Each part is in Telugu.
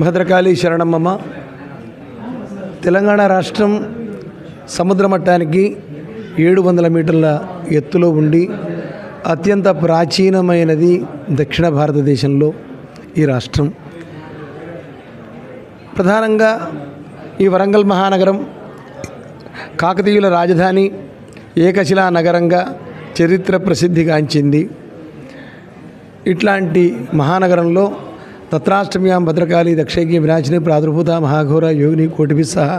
భద్రకాళి శరణమ్మమ్మ తెలంగాణ రాష్ట్రం సముద్ర మట్టానికి ఏడు వందల మీటర్ల ఎత్తులో ఉండి అత్యంత ప్రాచీనమైనది దక్షిణ భారతదేశంలో ఈ రాష్ట్రం. ప్రధానంగా ఈ వరంగల్ మహానగరం కాకతీయుల రాజధాని ఏకశిలా నగరంగా చరిత్ర ప్రసిద్ధిగాంచింది ఇట్లాంటి మహానగరంలో తత్రాష్టమ్యాం భద్రకాళి దక్షైకి వినాశిని ప్రాదుర్భూత మహాఘోర యోగిని కోటిభి సహా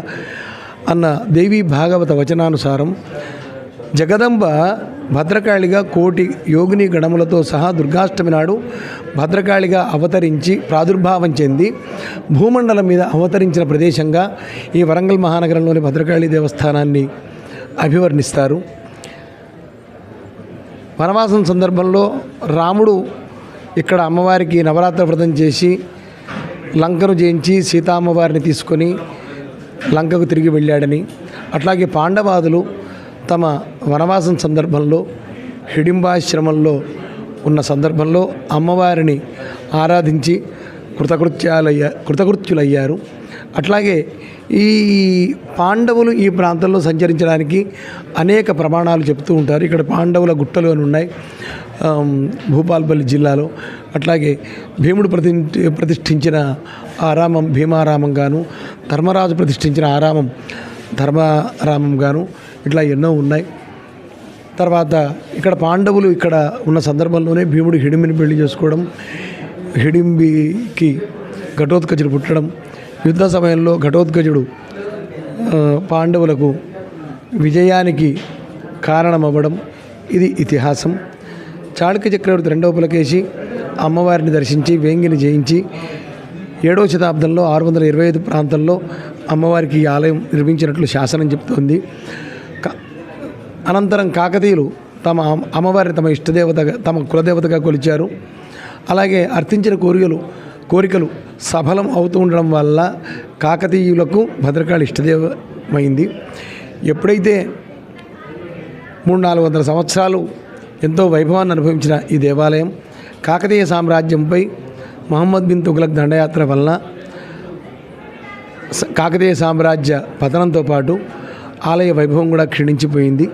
అన్న దేవి భాగవత వచనానుసారం జగదంబ భద్రకాళిగా కోటి యోగిని గణములతో సహా దుర్గాష్టమి నాడు భద్రకాళిగా అవతరించి ప్రాదుర్భావం చెంది భూమండలం మీద అవతరించిన ప్రదేశంగా ఈ వరంగల్ మహానగరంలోని భద్రకాళి దేవస్థానాన్ని అభివర్ణిస్తారు. వనవాసం సందర్భంలో రాముడు ఇక్కడ అమ్మవారికి నవరాత్ర వ్రతం చేసి లంకను జయించి సీతామ్మవారిని తీసుకొని లంకకు తిరిగి వెళ్ళాడని అట్లాగే పాండవాదులు తమ వనవాసం సందర్భంలో హిడింబాశ్రమంలో ఉన్న సందర్భంలో అమ్మవారిని ఆరాధించి కృతకృత్యాలయ్యా కృతకృత్యులయ్యారు. అట్లాగే ఈ పాండవులు ఈ ప్రాంతంలో సంచరించడానికి అనేక ప్రమాణాలు చెప్తూ ఉంటారు. ఇక్కడ పాండవుల గుట్టలు అని ఉన్నాయి. భూపాల్పల్లి జిల్లాలో. అట్లాగే భీముడు ప్రతి ప్రతిష్ఠించిన ఆరామం భీమారామం గాను ధర్మరాజు ప్రతిష్ఠించిన ఆరామం ధర్మారామం గాను ఇట్లా ఎన్నో ఉన్నాయి. తర్వాత ఇక్కడ పాండవులు ఇక్కడ ఉన్న సందర్భంలోనే భీముడు హిడింబిని పెళ్ళి చేసుకోవడం హిడింబికి ఘటోత్కచుడు పుట్టడం యుద్ధ సమయంలో ఘటోత్కచుడు పాండవులకు విజయానికి కారణమవ్వడం ఇది ఇతిహాసం. చాళుక్య చక్రవర్తి రెండవ పులకేసి అమ్మవారిని దర్శించి వేంగిని జయించి ఏడవ శతాబ్దంలో ఆరు వందల ఇరవై ఐదు ప్రాంతంలో అమ్మవారికి ఈ ఆలయం నిర్మించినట్లు శాసనం చెప్తోంది అనంతరం కాకతీయులు తమ అమ్మవారిని తమ ఇష్టదేవతగా తమ కులదేవతగా కొలిచారు. అలాగే అర్థించిన కోరికలు కోరికలు సఫలం అవుతూ ఉండడం వల్ల కాకతీయులకు భద్రకాళి ఇష్టదేవమైంది. ఎప్పుడైతే మూడు నాలుగు వందల సంవత్సరాలు ఎంతో వైభవాన్ని అనుభవించిన ఈ దేవాలయం కాకతీయ సామ్రాజ్యంపై మహమ్మద్ బిన్ తుగ్లక్ దండయాత్ర వలన కాకతీయ సామ్రాజ్య పతనంతో పాటు ఆలయ వైభవం కూడా క్షీణించిపోయింది.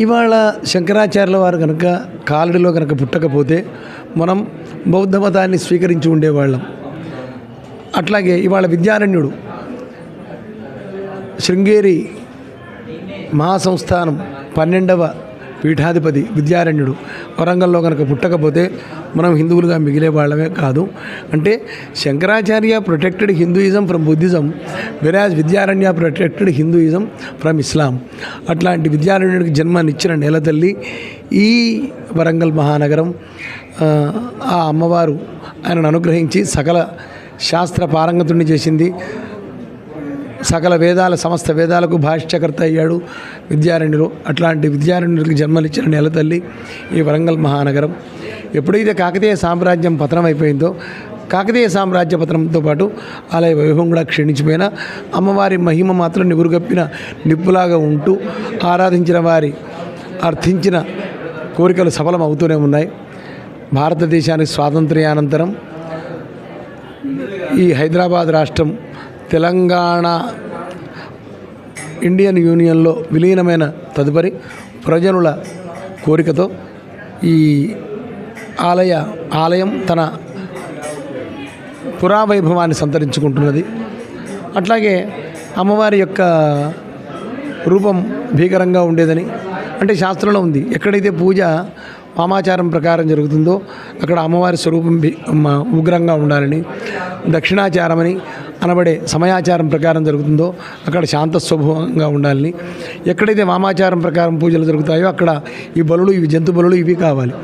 ఇవాళ శంకరాచార్యుల వారు కనుక కాలడిలో కనుక పుట్టకపోతే మనం బౌద్ధ మతాన్ని స్వీకరించి ఉండేవాళ్ళం. అట్లాగే ఇవాళ విద్యారణ్యుడు శృంగేరి మహాసంస్థానం పన్నెండవ పీఠాధిపతి విద్యారణ్యుడు. వరంగల్లో కనుక పుట్టకపోతే మనం హిందువులుగా మిగిలే వాళ్ళమే కాదు. అంటే Shankaracharya protected Hinduism from Buddhism whereas Vidyaranya protected Hinduism from Islam అట్లాంటి విద్యారణ్యుడికి జన్మనిచ్చిన నేల తల్లి ఈ వరంగల్ మహానగరం ఆ, అమ్మవారు ఆయనను అనుగ్రహించి సకల శాస్త్ర పారంగతుడిని చేసింది. సకల వేదాల సమస్త వేదాలకు భాష్యకర్త అయ్యాడు విద్యారణ్యులు. అట్లాంటి విద్యారణ్యులకు జన్మనిచ్చిన నెల తల్లి ఈ వరంగల్ మహానగరం. ఎప్పుడైతే కాకతీయ సామ్రాజ్యం పతనం అయిపోయిందో కాకతీయ సామ్రాజ్య పతనంతో పాటు ఆలయ వైభవం కూడా క్షీణించిపోయినా అమ్మవారి మహిమ మాత్రం నిగురుగప్పిన నిప్పులాగా ఉంటూ ఆరాధించిన వారి అర్థించిన కోరికలు సఫలం అవుతూనే ఉన్నాయి. భారతదేశానికి స్వాతంత్ర్యానంతరం ఈ హైదరాబాద్ రాష్ట్రం తెలంగాణ ఇండియన్ యూనియన్లో విలీనమైన తదుపరి ప్రజనుల కోరికతో ఈ ఆలయ ఆలయం తన పురావైభవాన్ని సంతరించుకుంటున్నది. అట్లాగే అమ్మవారి యొక్క రూపం భీకరంగా ఉండేదని అంటే శాస్త్రంలో ఉంది. ఎక్కడైతే పూజ వామాచారం ప్రకారం జరుగుతుందో అక్కడ అమ్మవారి స్వరూపం ఉగ్రంగా ఉండాలని దక్షిణాచారమని అనబడే సమయాచారం ప్రకారం జరుగుతుందో అక్కడ శాంత స్వభావంగా ఉండాలని. ఎక్కడైతే వామాచారం ప్రకారం పూజలు జరుగుతాయో అక్కడ ఈ బలులు ఇవి జంతు బలులు ఇవి కావాలి.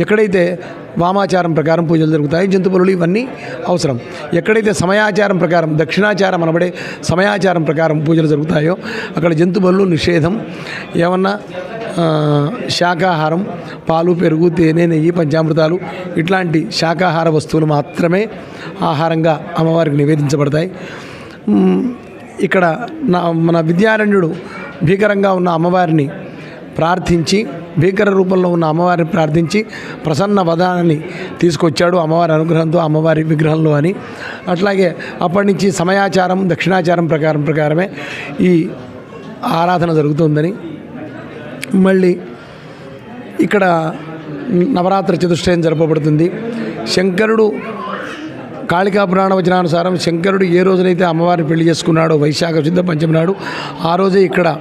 ఎక్కడైతే వామాచారం ప్రకారం పూజలు జరుగుతాయి జంతు బలులు ఇవన్నీ అవసరం. ఎక్కడైతే సమయాచారం ప్రకారం దక్షిణాచారం అనబడే సమయాచారం ప్రకారం పూజలు జరుగుతాయో అక్కడ జంతు బలులు నిషేధం. ఏమన్నా శాకాహారం పాలు పెరుగు తేనె నెయ్యి పంచామృతాలు ఇట్లాంటి శాకాహార వస్తువులు మాత్రమే ఆహారంగా అమ్మవారికి నివేదించబడతాయి. ఇక్కడ నా మన విద్యారణ్యుడు భీకరంగా ఉన్న అమ్మవారిని ప్రార్థించి భీకర రూపంలో ఉన్న అమ్మవారిని ప్రార్థించి ప్రసన్న వదానాన్ని తీసుకొచ్చాడు అమ్మవారి అనుగ్రహంతో అమ్మవారి విగ్రహంలో అని. అట్లాగే అప్పటి నుంచి సమయాచారం దక్షిణాచారం ప్రకారం ప్రకారమే ఈ ఆరాధన జరుగుతుందని మళ్ళీ ఇక్కడ నవరాత్రి చతుష్టయం జరపబడుతుంది. శంకరుడు కాళికా పురాణ వచనానుసారం శంకరుడు ఏ రోజునైతే అమ్మవారిని పెళ్ళి చేసుకున్నాడో వైశాఖ శుద్ధ పంచమి నాడు ఆ రోజే ఇక్కడ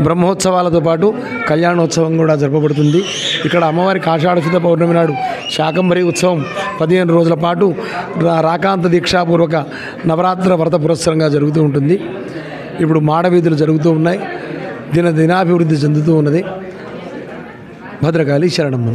బ్రహ్మోత్సవాలతో పాటు కళ్యాణోత్సవం కూడా జరపబడుతుంది. ఇక్కడ అమ్మవారి కాషాఢ శుద్ధ పౌర్ణమి నాడు శాకంబరి ఉత్సవం పదిహేను రోజుల పాటు రా- రాకాంత దీక్షాపూర్వక నవరాత్ర వ్రత పురస్సరంగా జరుగుతూ ఉంటుంది. ఇప్పుడు మాడవీధులు జరుగుతూ ఉన్నాయి. దిన దినాభివృద్ధి చెందుతూ ఉన్నది భద్రకాళి శరణమ్మ